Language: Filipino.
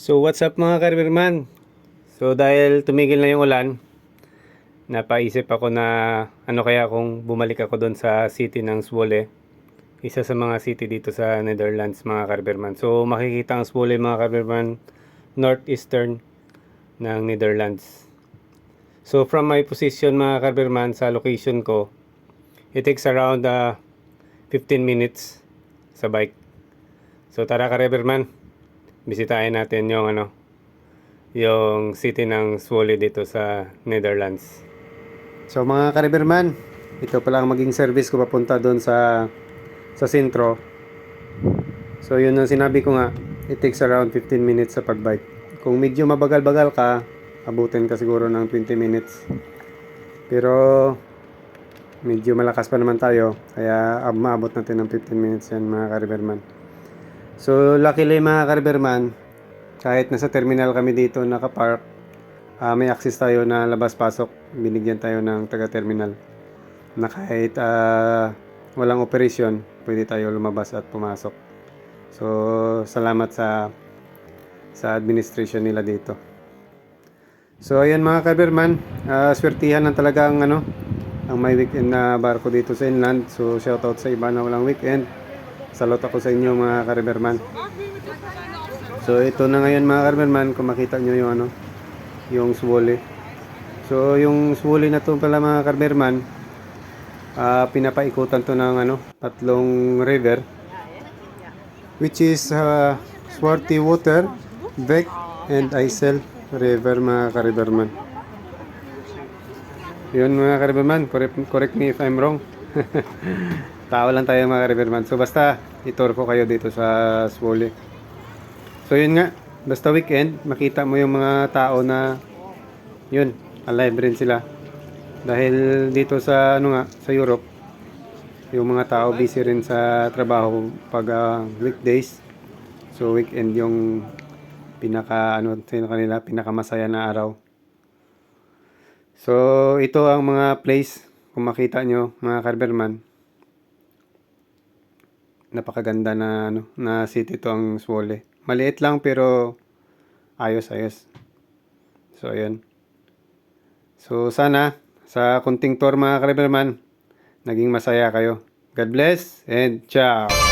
So what's up mga Carberman? So dahil tumigil na yung ulan, napaisip ako na ano kaya kung bumalik ako doon sa city ng Zwolle. Isa sa mga city dito sa Netherlands mga Carberman. So makikita ang Zwolle mga Carberman northeastern ng Netherlands. So from my position mga Carberman sa location ko, it takes around uh, 15 minutes sa bike. So tara Carberman, bisitahin natin yung ano yung city ng Zwolle dito sa Netherlands. So mga Kariberman, ito pala ang maging service ko papunta doon sa sa sentro. So yun ang sinabi ko nga, it takes around 15 minutes sa pagbike. Kung medyo mabagal-bagal ka, abutin ka siguro ng 20 minutes. Pero medyo malakas pa naman tayo, kaya maabot natin ng 15 minutes yan mga Kariberman. So, luckily mga Carberman, kahit nasa terminal kami dito nakapark, ah, may access tayo na labas-pasok. Binigyan tayo ng taga-terminal. Na kahit ah, walang operasyon, pwede tayo lumabas at pumasok. So, salamat sa sa administration nila dito. So, ayan mga Carberman, uh, swertihan lang talaga ang ano, ang may weekend na barko dito sa inland. So, shoutout sa iba na walang weekend. Salot ako sa inyo mga Carberman. So ito na ngayon mga Carberman, kung makita nyo yung ano, yung Zwolle. So yung Zwolle na to pala mga Carberman, ah pinapaikutan to ng ano, tatlong river. Which is uh, Swarty Water, Beck, and Isel River mga Carberman. Yun mga Carberman, correct, correct me if I'm wrong. Tao lang tayo mga Riverman. So basta itur ko kayo dito sa Swole. So yun nga, basta weekend, makita mo yung mga tao na yun, alive rin sila. Dahil dito sa ano nga, sa Europe, yung mga tao busy rin sa trabaho pag ah, weekdays. So weekend yung pinaka ano kanila, pinakamasaya na araw. So ito ang mga place kung makita nyo mga Carberman napakaganda na ano na city to ang Zwolle. Maliit lang pero ayos ayos. So ayun. So sana sa kunting tour mga Carberman naging masaya kayo. God bless and ciao.